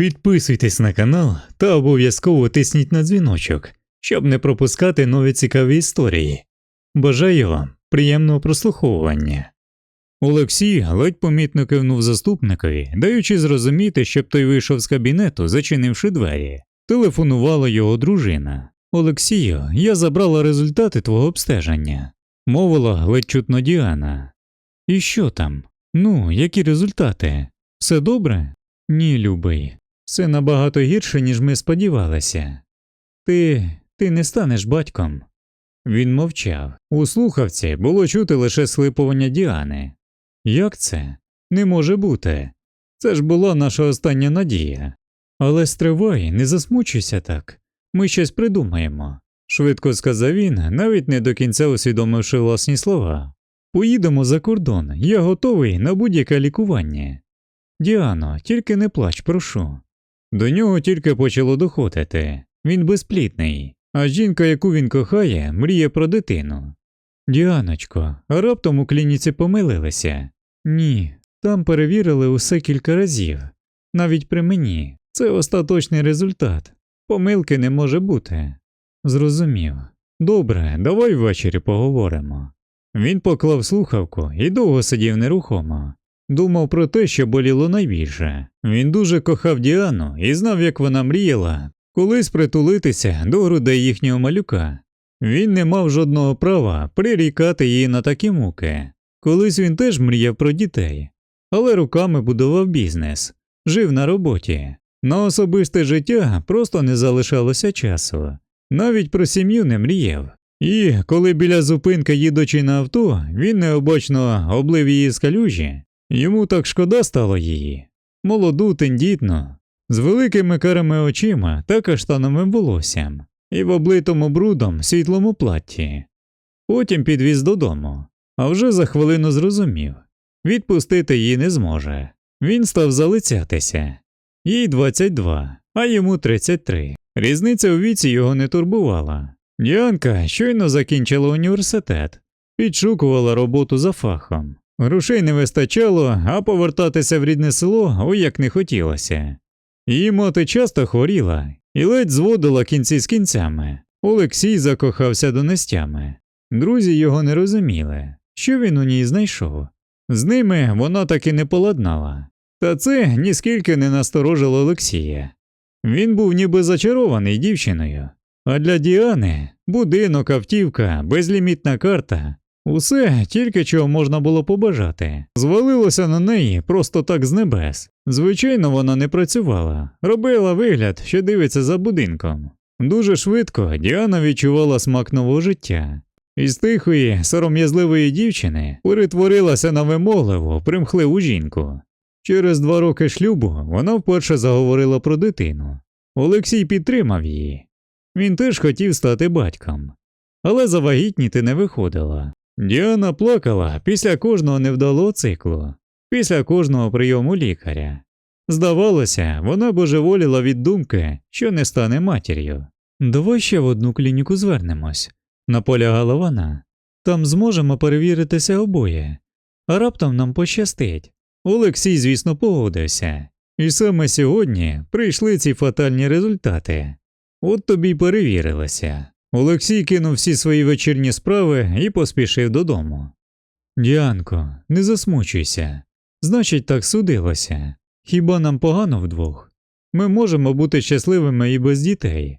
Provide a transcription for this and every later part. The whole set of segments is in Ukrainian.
Підписуйтесь на канал та обов'язково тисніть на дзвіночок, щоб не пропускати нові цікаві історії. Бажаю вам приємного прослуховування. Олексій ледь помітно кивнув заступникові, даючи зрозуміти, щоб той вийшов з кабінету, зачинивши двері. Телефонувала його дружина. Олексію, я забрала результати твого обстеження, мовила ледь чутно Діана. І що там? Ну, які результати? Все добре? Ні, любий. Все набагато гірше, ніж ми сподівалися. Ти. ти не станеш батьком. Він мовчав. У слухавці було чути лише слипування Діани. Як це? Не може бути. Це ж була наша остання надія. Але стривай, не засмучуйся так. Ми щось придумаємо, швидко сказав він, навіть не до кінця усвідомивши власні слова. Поїдемо за кордон, я готовий на будь-яке лікування. Діано, тільки не плач, прошу. До нього тільки почало доходити. Він безплітний, а жінка, яку він кохає, мріє про дитину. Діаночко, а раптом у клініці помилилися. Ні, там перевірили усе кілька разів. Навіть при мені. Це остаточний результат. Помилки не може бути. Зрозумів. Добре, давай ввечері поговоримо. Він поклав слухавку і довго сидів нерухомо. Думав про те, що боліло найбільше. Він дуже кохав Діану і знав, як вона мріяла колись притулитися до грудей їхнього малюка. Він не мав жодного права прирікати її на такі муки. Колись він теж мріяв про дітей, але руками будував бізнес, жив на роботі. На особисте життя просто не залишалося часу. Навіть про сім'ю не мріяв. І коли біля зупинки, їдучи на авто, він необачно облив її з калюжі, йому так шкода стало її. Молоду, тендітну, з великими карими очима та каштановим волоссям, і в облитому брудом світлому платті. Потім підвіз додому, а вже за хвилину зрозумів відпустити її не зможе. Він став залицятися. Їй 22, а йому 33. Різниця у віці його не турбувала. Діанка щойно закінчила університет, підшукувала роботу за фахом. Грошей не вистачало, а повертатися в рідне село ой як не хотілося. Її мати часто хворіла і ледь зводила кінці з кінцями. Олексій закохався донестями. Друзі його не розуміли, що він у ній знайшов. З ними вона таки не поладнала. Та це ніскільки не насторожило Олексія. Він був ніби зачарований дівчиною, а для Діани будинок, автівка, безлімітна карта усе тільки чого можна було побажати. Звалилося на неї просто так з небес. Звичайно, вона не працювала, робила вигляд, що дивиться за будинком. Дуже швидко Діана відчувала смак нового життя. Із тихої, сором'язливої дівчини перетворилася на вимогливу, примхливу жінку. Через два роки шлюбу вона вперше заговорила про дитину. Олексій підтримав її. Він теж хотів стати батьком, але завагітніти не виходила. Діана плакала після кожного невдалого циклу, після кожного прийому лікаря. Здавалося, вона божеволіла від думки, що не стане матір'ю. Давай ще в одну клініку звернемось, наполягала вона. Там зможемо перевіритися обоє, а раптом нам пощастить. Олексій, звісно, погодився, і саме сьогодні прийшли ці фатальні результати. От тобі й перевірилося. Олексій кинув всі свої вечірні справи і поспішив додому. Діанко, не засмучуйся. Значить, так судилося. Хіба нам погано вдвох? Ми можемо бути щасливими і без дітей.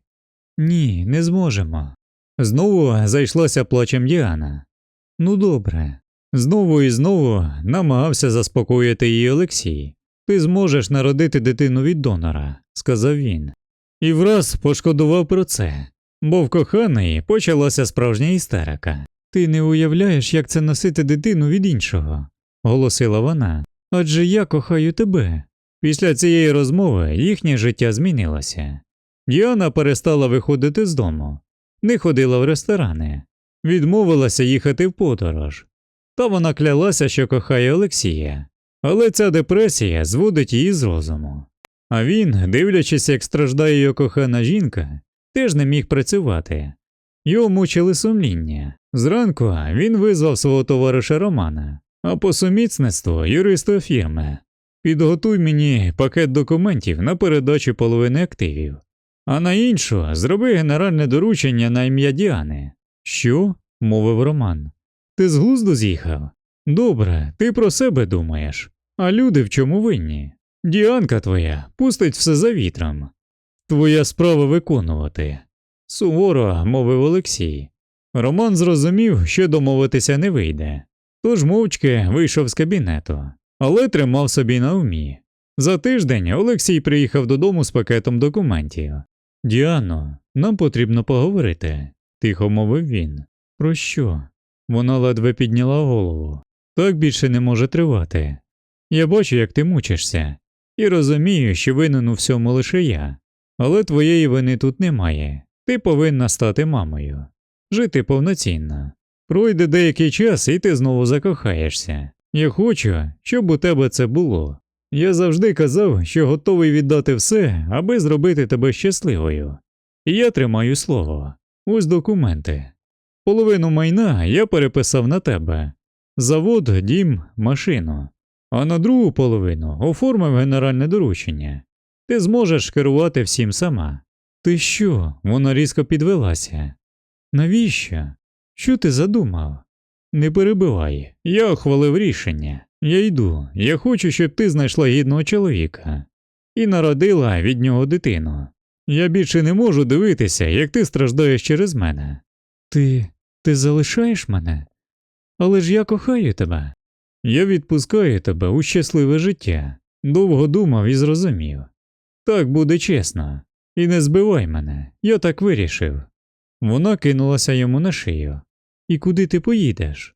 Ні, не зможемо. Знову зайшлася плачем Діана. Ну добре. Знову і знову намагався заспокоїти її Олексій. Ти зможеш народити дитину від донора, сказав він. І враз пошкодував про це, бо в коханої почалася справжня істерика. Ти не уявляєш, як це носити дитину від іншого, голосила вона. Адже я кохаю тебе. Після цієї розмови їхнє життя змінилося. Діана перестала виходити з дому, не ходила в ресторани, відмовилася їхати в подорож. Та вона клялася, що кохає Олексія, але ця депресія зводить її з розуму. А він, дивлячись, як страждає його кохана жінка, теж не міг працювати. Його мучили сумління. Зранку він визвав свого товариша Романа, а по сумісництву юриста фірми. Підготуй мені пакет документів на передачу половини активів, а на іншу зроби генеральне доручення на ім'я Діани. Що? мовив Роман. Ти з глузду з'їхав? Добре, ти про себе думаєш. А люди в чому винні? Діанка твоя пустить все за вітром. Твоя справа виконувати. Суворо мовив Олексій. Роман зрозумів, що домовитися не вийде, тож мовчки вийшов з кабінету, але тримав собі на умі. За тиждень Олексій приїхав додому з пакетом документів. Діано, нам потрібно поговорити, тихо мовив він. Про що? Вона ледве підняла голову. Так більше не може тривати. Я бачу, як ти мучишся, і розумію, що винен у всьому лише я. Але твоєї вини тут немає. Ти повинна стати мамою, жити повноцінно. Пройде деякий час, і ти знову закохаєшся. Я хочу, щоб у тебе це було. Я завжди казав, що готовий віддати все, аби зробити тебе щасливою. І я тримаю слово. Ось документи. Половину майна я переписав на тебе завод, дім, машину, а на другу половину оформив генеральне доручення. Ти зможеш керувати всім сама. Ти що? Вона різко підвелася. Навіщо? Що ти задумав? Не перебивай, я ухвалив рішення. Я йду, я хочу, щоб ти знайшла гідного чоловіка і народила від нього дитину. Я більше не можу дивитися, як ти страждаєш через мене. Ти. ти залишаєш мене? Але ж я кохаю тебе. Я відпускаю тебе у щасливе життя. Довго думав і зрозумів. Так буде чесно. І не збивай мене, я так вирішив. Вона кинулася йому на шию. І куди ти поїдеш?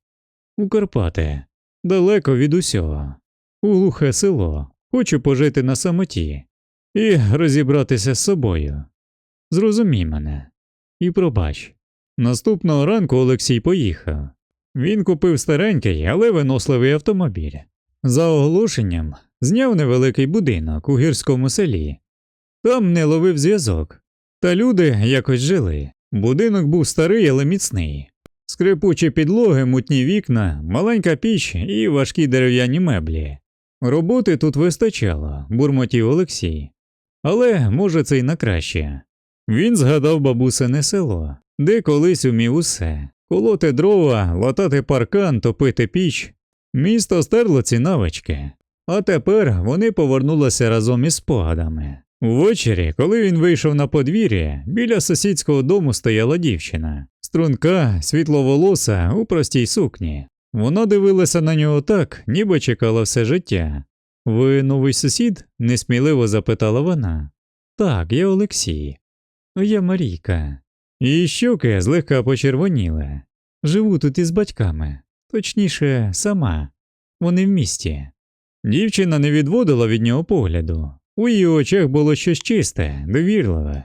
У Карпати, далеко від усього, у глухе село, хочу пожити на самоті і розібратися з собою. Зрозумій мене і пробач. Наступного ранку Олексій поїхав. Він купив старенький, але виносливий автомобіль. За оголошенням зняв невеликий будинок у гірському селі. Там не ловив зв'язок, та люди якось жили. Будинок був старий, але міцний. Скрипучі підлоги, мутні вікна, маленька піч і важкі дерев'яні меблі. Роботи тут вистачало, бурмотів Олексій. Але, може, це й на краще. Він згадав бабусине село, де колись умів усе колоти дрова, латати паркан, топити піч. Місто стерло ці навички, а тепер вони повернулися разом із спогадами. Ввечері, коли він вийшов на подвір'я, біля сусідського дому стояла дівчина, струнка, світловолоса у простій сукні. Вона дивилася на нього так, ніби чекала все життя. Ви новий сусід? несміливо запитала вона. Так, я Олексій. Я Марійка. Її щоки злегка почервоніли. Живу тут із батьками, точніше, сама. Вони в місті. Дівчина не відводила від нього погляду. У її очах було щось чисте, довірливе.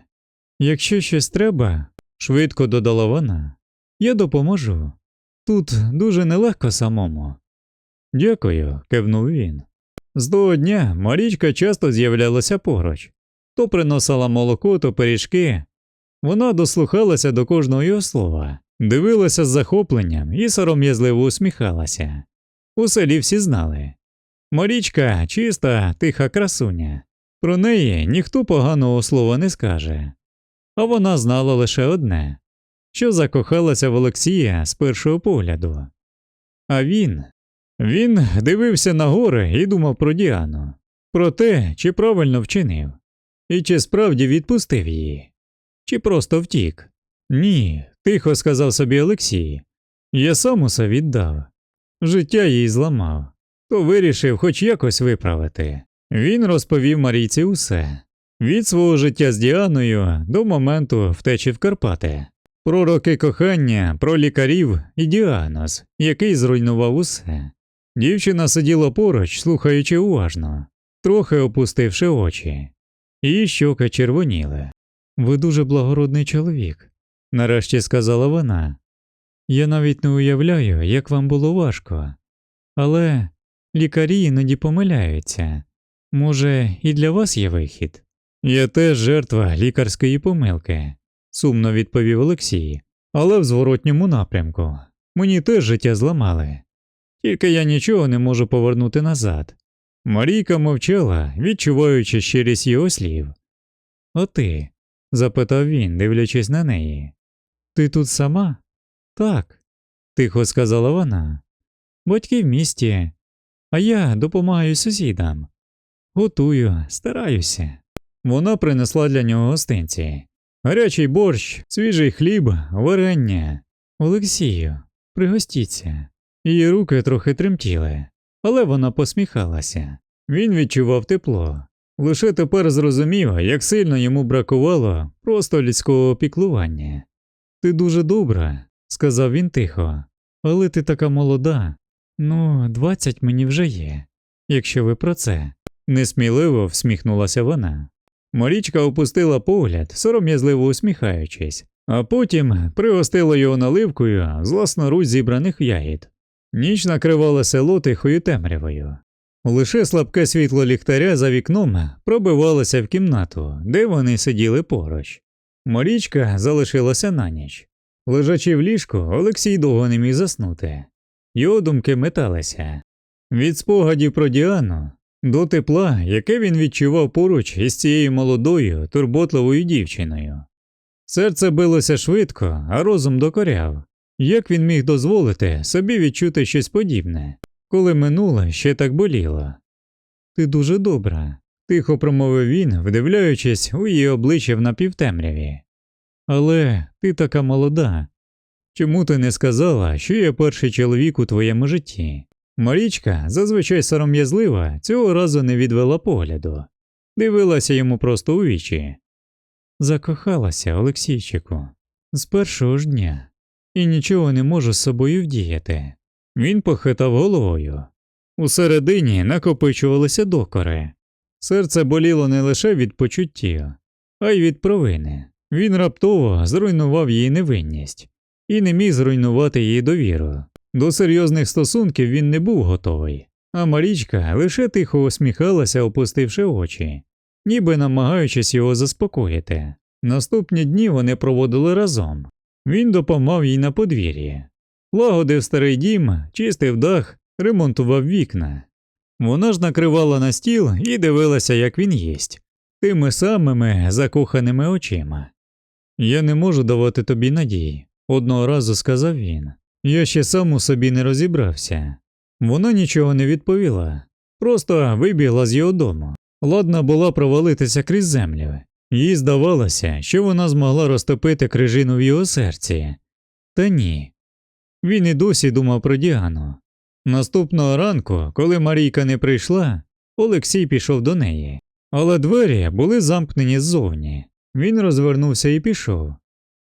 Якщо щось треба, швидко додала вона, я допоможу. Тут дуже нелегко самому. Дякую, кивнув він. З того дня Марічка часто з'являлася поруч то приносила молоко, то пиріжки. Вона дослухалася до кожного його слова, дивилася з захопленням і сором'язливо усміхалася. У селі всі знали. Марічка чиста, тиха красуня. Про неї ніхто поганого слова не скаже. А вона знала лише одне що закохалася в Олексія з першого погляду. А він він дивився на гори і думав про Діану, про те, чи правильно вчинив, і чи справді відпустив її, чи просто втік. Ні, тихо сказав собі Олексій. Я сам усе віддав. Життя їй зламав, то вирішив хоч якось виправити. Він розповів Марійці усе від свого життя з Діаною до моменту втечі в Карпати, про роки кохання, про лікарів і діагноз, який зруйнував усе. Дівчина сиділа поруч, слухаючи уважно, трохи опустивши очі, її щоки червоніли. Ви дуже благородний чоловік, нарешті сказала вона. Я навіть не уявляю, як вам було важко, але лікарі іноді помиляються. Може, і для вас є вихід? Я теж жертва лікарської помилки, сумно відповів Олексій, але в зворотньому напрямку. Мені теж життя зламали. Тільки я нічого не можу повернути назад. Марійка мовчала, відчуваючи щирість його слів. А ти? запитав він, дивлячись на неї. Ти тут сама? Так, тихо сказала вона. Батьки в місті, а я допомагаю сусідам. Готую, стараюся. Вона принесла для нього гостинці. Гарячий борщ, свіжий хліб, варення. Олексію, пригостіться. Її руки трохи тремтіли, але вона посміхалася. Він відчував тепло. Лише тепер зрозумів, як сильно йому бракувало просто людського піклування. Ти дуже добра, сказав він тихо, але ти така молода. Ну, двадцять мені вже є, якщо ви про це. Несміливо всміхнулася вона. Марічка опустила погляд, сором'язливо усміхаючись, а потім пригостила його наливкою з власноруч зібраних ягід. Ніч накривала село тихою темрявою. Лише слабке світло ліхтаря за вікном пробивалося в кімнату, де вони сиділи поруч. Марічка залишилася на ніч. Лежачи в ліжку, Олексій довго не міг заснути. Його думки металися. Від спогадів про Діану до тепла, яке він відчував поруч із цією молодою, турботливою дівчиною. Серце билося швидко, а розум докоряв. Як він міг дозволити собі відчути щось подібне, коли минуле ще так боліло? Ти дуже добра, тихо промовив він, вдивляючись у її обличчя в напівтемряві. Але ти така молода. Чому ти не сказала, що я перший чоловік у твоєму житті? Марічка, зазвичай сором'язлива, цього разу не відвела погляду, дивилася йому просто у вічі. Закохалася, Олексійчику, з першого ж дня, і нічого не можу з собою вдіяти. Він похитав головою. Усередині накопичувалися докори. Серце боліло не лише від почуттів, а й від провини. Він раптово зруйнував її невинність і не міг зруйнувати її довіру. До серйозних стосунків він не був готовий, а Марічка лише тихо усміхалася, опустивши очі, ніби намагаючись його заспокоїти. Наступні дні вони проводили разом. Він допомагав їй на подвір'ї, лагодив старий дім, чистив дах, ремонтував вікна. Вона ж накривала на стіл і дивилася, як він їсть, тими самими закоханими очима. Я не можу давати тобі надії, одного разу сказав він. Я ще сам у собі не розібрався. Вона нічого не відповіла, просто вибігла з його дому. Ладна була провалитися крізь землю. Їй здавалося, що вона змогла розтопити крижину в його серці. Та ні. Він і досі думав про Діану. Наступного ранку, коли Марійка не прийшла, Олексій пішов до неї, але двері були замкнені ззовні. Він розвернувся і пішов.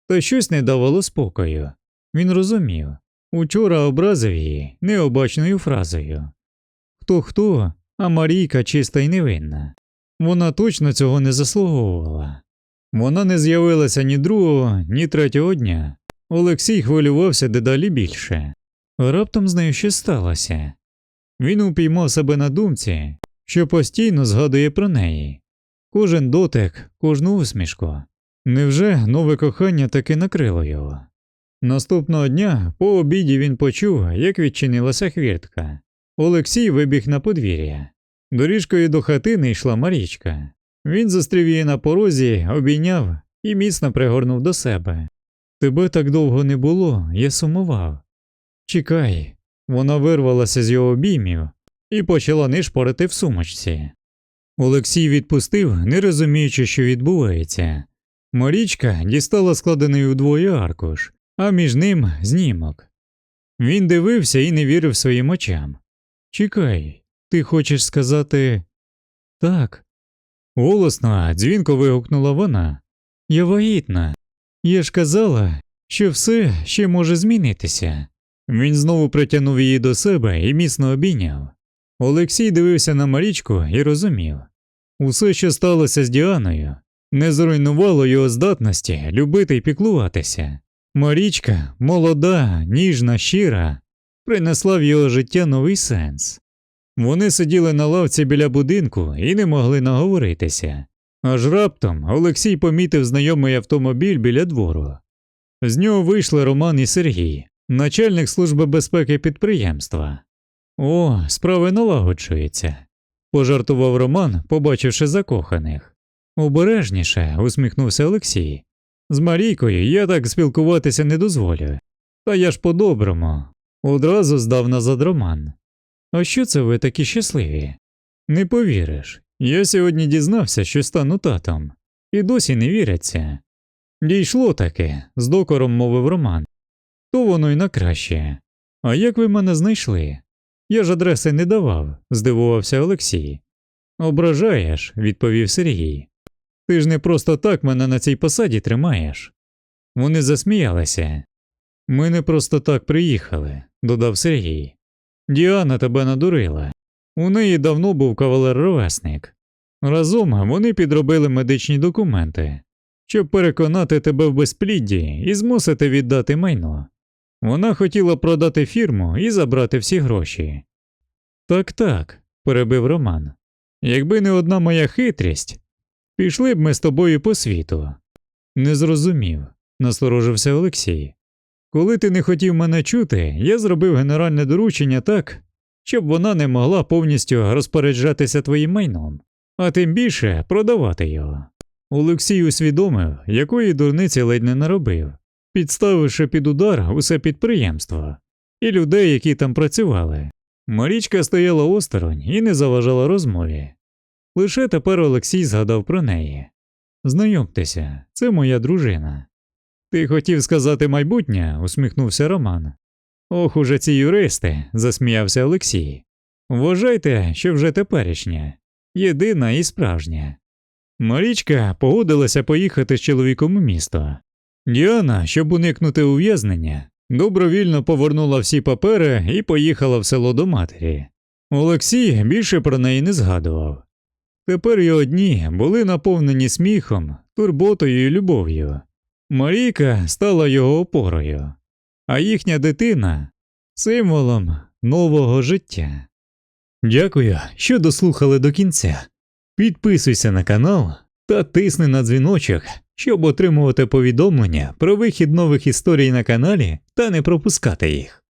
Та щось не давало спокою. Він розумів учора образив її необачною фразою Хто хто, а Марійка чиста й невинна. Вона точно цього не заслуговувала. Вона не з'явилася ні другого, ні третього дня. Олексій хвилювався дедалі більше. Раптом з нею щось сталося. Він упіймав себе на думці, що постійно згадує про неї кожен дотик, кожну усмішку. Невже нове кохання таки накрило його? Наступного дня по обіді він почув, як відчинилася хвіртка. Олексій вибіг на подвір'я. Доріжкою до хатини йшла Марічка. Він зустрів її на порозі, обійняв і міцно пригорнув до себе. Тебе так довго не було, я сумував. Чекай, вона вирвалася з його обіймів і почала нишпорити в сумочці. Олексій відпустив, не розуміючи, що відбувається. Марічка дістала складений удвоє аркуш, а між ним знімок. Він дивився і не вірив своїм очам. Чекай, ти хочеш сказати так. Голосно, дзвінко вигукнула вона. Я вагітна. Я ж казала, що все ще може змінитися. Він знову притягнув її до себе і міцно обійняв. Олексій дивився на Марічку і розумів усе, що сталося з Діаною, не зруйнувало його здатності любити і піклуватися. Марічка, молода, ніжна, щира, принесла в його життя новий сенс. Вони сиділи на лавці біля будинку і не могли наговоритися. Аж раптом Олексій помітив знайомий автомобіль біля двору. З нього вийшли Роман і Сергій, начальник служби безпеки підприємства. О, справи налагоджуються, пожартував Роман, побачивши закоханих. Обережніше, усміхнувся Олексій. З Марійкою я так спілкуватися не дозволю. Та я ж по-доброму. Одразу здав назад Роман. А що це ви такі щасливі? Не повіриш. Я сьогодні дізнався, що стану татом, і досі не віряться. Дійшло таки, з докором мовив Роман. То воно й на краще. А як ви мене знайшли? Я ж адреси не давав, здивувався Олексій. Ображаєш, відповів Сергій. Ти ж не просто так мене на цій посаді тримаєш. Вони засміялися. Ми не просто так приїхали, додав Сергій. Діана тебе надурила. У неї давно був кавалер-ровесник. Разом вони підробили медичні документи, щоб переконати тебе в безплідді і змусити віддати майно. Вона хотіла продати фірму і забрати всі гроші. Так так, перебив Роман. Якби не одна моя хитрість, пішли б ми з тобою по світу. Не зрозумів, насторожився Олексій. Коли ти не хотів мене чути, я зробив генеральне доручення так, щоб вона не могла повністю розпоряджатися твоїм майном, а тим більше продавати його. Олексій усвідомив, якої дурниці ледь не наробив, підставивши під удар усе підприємство і людей, які там працювали. Марічка стояла осторонь і не заважала розмові. Лише тепер Олексій згадав про неї. Знайомтеся, це моя дружина. Ти хотів сказати майбутнє, усміхнувся Роман. Ох, уже ці юристи, засміявся Олексій. Вважайте, що вже теперішнє, єдина і справжня. Марічка погодилася поїхати з чоловіком у місто. Діана, щоб уникнути ув'язнення, добровільно повернула всі папери і поїхала в село до матері. Олексій більше про неї не згадував. Тепер його дні були наповнені сміхом, турботою і любов'ю. Марійка стала його опорою, а їхня дитина символом нового життя. Дякую, що дослухали до кінця. Підписуйся на канал та тисни на дзвіночок, щоб отримувати повідомлення про вихід нових історій на каналі та не пропускати їх.